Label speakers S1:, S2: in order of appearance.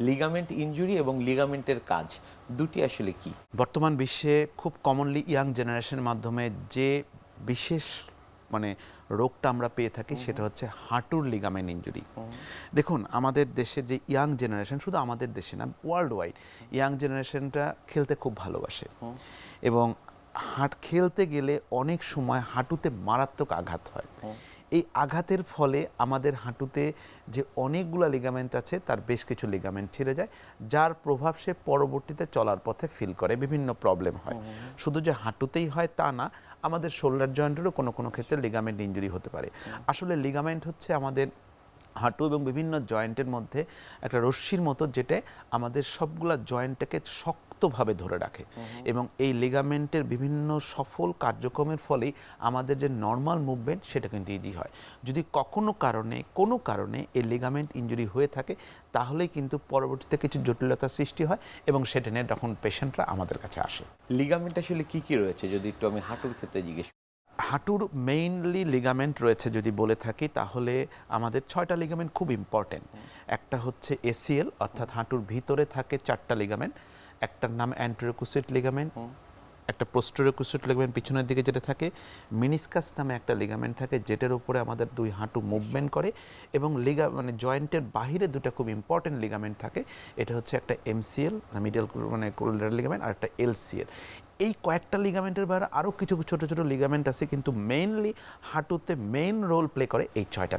S1: Ligament injury এবং লিগামেন্টের কাজ দুটি আসলে কি?
S2: বর্তমান বিশ্বে খুব কমনলি ইয়াং জেনারেশনের মাধ্যমে যে বিশেষ মানে রোগটা আমরা পেয়ে থাকি সেটা হচ্ছে হাঁটুর লিগামেন্ট ইনজুরি দেখুন আমাদের দেশের যে ইয়াং জেনারেশন শুধু আমাদের দেশে না ওয়ার্ল্ড ওয়াইড ইয়াং জেনারেশনটা খেলতে খুব ভালোবাসে। এবং হাট খেলতে গেলে অনেক সময় হাঁটুতে মারাত্মক আঘাত হয়। এই আঘাতের ফলে আমাদের হাঁটুতে যে অনেকগুলো লিগামেন্ট আছে তার বেশ কিছু লিগামেন্ট ছিঁড়ে যায় যার প্রভাব সে পরবর্তীতে চলার পথে ফিল করে বিভিন্ন প্রবলেম হয়। শুধু যে হাঁটুতেই হয় তা না আমাদের শোল্ডার জয়েন্টেরও কোনো কোনো ক্ষেত্রে লিগামেন্ট ইঞ্জুরি হতে পারে। আসলে লিগামেন্ট হচ্ছে আমাদের হাঁটু এবং বিভিন্ন জয়েন্টের মধ্যে একটা রশ্মির মতো যেটা আমাদের সবগুলা জয়েন্টটাকে শক্তভাবে ধরে রাখে। এবং এই লিগামেন্টের বিভিন্ন সফল কার্যক্রমের ফলেই আমাদের যে নর্মাল মুভমেন্ট সেটা কিন্তু ইজি হয়। যদি কখনো কারণে কোনো কারণে এই লিগামেন্ট ইঞ্জুরি হয়ে থাকে তাহলেই কিন্তু পরবর্তীতে কিছু জটিলতার সৃষ্টি হয় এবং সেটা নিয়ে তখন পেশেন্টরা আমাদের কাছে আসে।
S1: লিগামেন্ট আসলে কি কি রয়েছে? যদি একটু আমি হাঁটুর ক্ষেত্রে জিজ্ঞেস করি।
S2: হাঁটুর মেইনলি লিগামেন্ট রয়েছে যদি বলে থাকি, তাহলে আমাদের ছয়টা লিগামেন্ট খুব ইম্পর্টেন্ট একটা হচ্ছে এসিএল অর্থাৎ হাঁটুর ভিতরে থাকে চারটা লিগামেন্ট একটার নাম অ্যান্ট্রোকুসিট লিগামেন্ট একটা পোস্টোরিকুসিট লিগামেন্ট পিছনের দিকে যেটা থাকে মিনিসকাস নামে একটা লিগামেন্ট থাকে, যেটার উপরে আমাদের দুই হাঁটু মুভমেন্ট করে এবং লিগা মানে জয়েন্টের বাহিরে দুটো খুব ইম্পর্টেন্ট লিগামেন্ট থাকে। এটা হচ্ছে একটা এমসিএল মিডল মানে কোলার লিগামেন্ট আর একটা এলসিএল এই কয়েকটা লিগামেন্টের বাইরে আরও কিছু ছোটো ছোটো লিগামেন্ট আছে, কিন্তু মেইনলি হাঁটুতে মেইন রোল প্লে করে এই ছয়টা